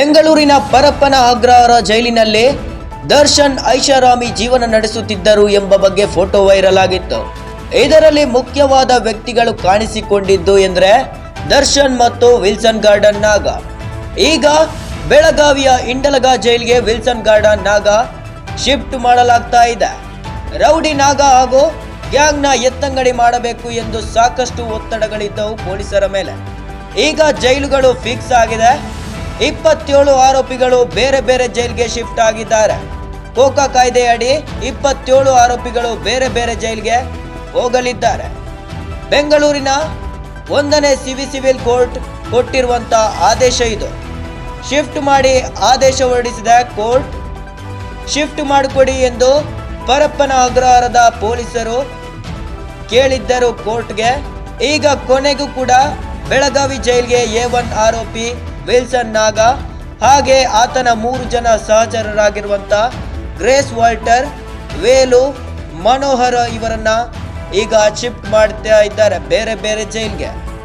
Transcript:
ಬೆಂಗಳೂರಿನ ಪರಪ್ಪನ ಅಗ್ರಹಾರ ಜೈಲಿನಲ್ಲಿ ದರ್ಶನ್ ಐಷಾರಾಮಿ ಜೀವನ ನಡೆಸುತ್ತಿದ್ದರು ಎಂಬ ಬಗ್ಗೆ ಫೋಟೋ ವೈರಲ್ ಆಗಿತ್ತು. ಇದರಲ್ಲಿ ಮುಖ್ಯವಾದ ವ್ಯಕ್ತಿಗಳು ಕಾಣಿಸಿಕೊಂಡಿದ್ದು ಎಂದರೆ ದರ್ಶನ್ ಮತ್ತು ವಿಲ್ಸನ್ ಗಾರ್ಡನ್ ನಾಗ. ಈಗ ಬೆಳಗಾವಿಯ ಇಂಡಲಗ ಜೈಲಿಗೆ ವಿಲ್ಸನ್ ಗಾರ್ಡನ್ ನಾಗ ಶಿಫ್ಟ್ ಮಾಡಲಾಗ್ತಾ ಇದೆ. ರೌಡಿ ನಾಗ ಹಾಗೂ ಗ್ಯಾಂಗ್ನ ಎತ್ತಂಗಡಿ ಮಾಡಬೇಕು ಎಂದು ಸಾಕಷ್ಟು ಒತ್ತಡಗಳಿದ್ದವು ಪೊಲೀಸರ ಮೇಲೆ. ಈಗ ಜೈಲುಗಳು ಫಿಕ್ಸ್ ಆಗಿದೆ. ಇಪ್ಪತ್ತೇಳು ಆರೋಪಿಗಳು ಬೇರೆ ಬೇರೆ ಜೈಲಿಗೆ ಶಿಫ್ಟ್ ಆಗಿದ್ದಾರೆ. ಕೋಕಾ ಕಾಯ್ದೆಯಡಿ ಇಪ್ಪತ್ತೇಳು ಆರೋಪಿಗಳು ಬೇರೆ ಬೇರೆ ಜೈಲಿಗೆ ಹೋಗಲಿದ್ದಾರೆ. ಬೆಂಗಳೂರಿನ ಒಂದನೇ ಸಿವಿ ಸಿವಿಲ್ ಕೋರ್ಟ್ ಕೊಟ್ಟಿರುವಂತ ಆದೇಶ ಇದು. ಶಿಫ್ಟ್ ಮಾಡಿ ಆದೇಶ ಹೊರಡಿಸಿದ ಕೋರ್ಟ್, ಶಿಫ್ಟ್ ಮಾಡಿಕೊಡಿ ಎಂದು ಪರಪ್ಪನ ಅಗ್ರಹಾರದ ಪೊಲೀಸರು ಕೇಳಿದ್ದರು ಕೋರ್ಟ್ಗೆ. ಈಗ ಕೊನೆಗೂ ಕೂಡ ಬೆಳಗಾವಿ ಜೈಲ್ಗೆ ಎ ಒನ್ ಆರೋಪಿ ವಿಲ್ಸನ್ ನಾಗ ಹಾಗೆ ಆತನ ಮೂರು ಜನ ಸಹಚರರಾಗಿರುವಂತ ಗ್ರೇಸ್ ವಾಲ್ಟರ್, ವೇಲು, ಮನೋಹರ ಇವರನ್ನ ಈಗ ಶಿಫ್ಟ್ ಮಾಡ್ತಾ ಇದ್ದಾರೆ, ಬೇರೆ ಬೇರೆ ಜೈಲ್ಗೆ.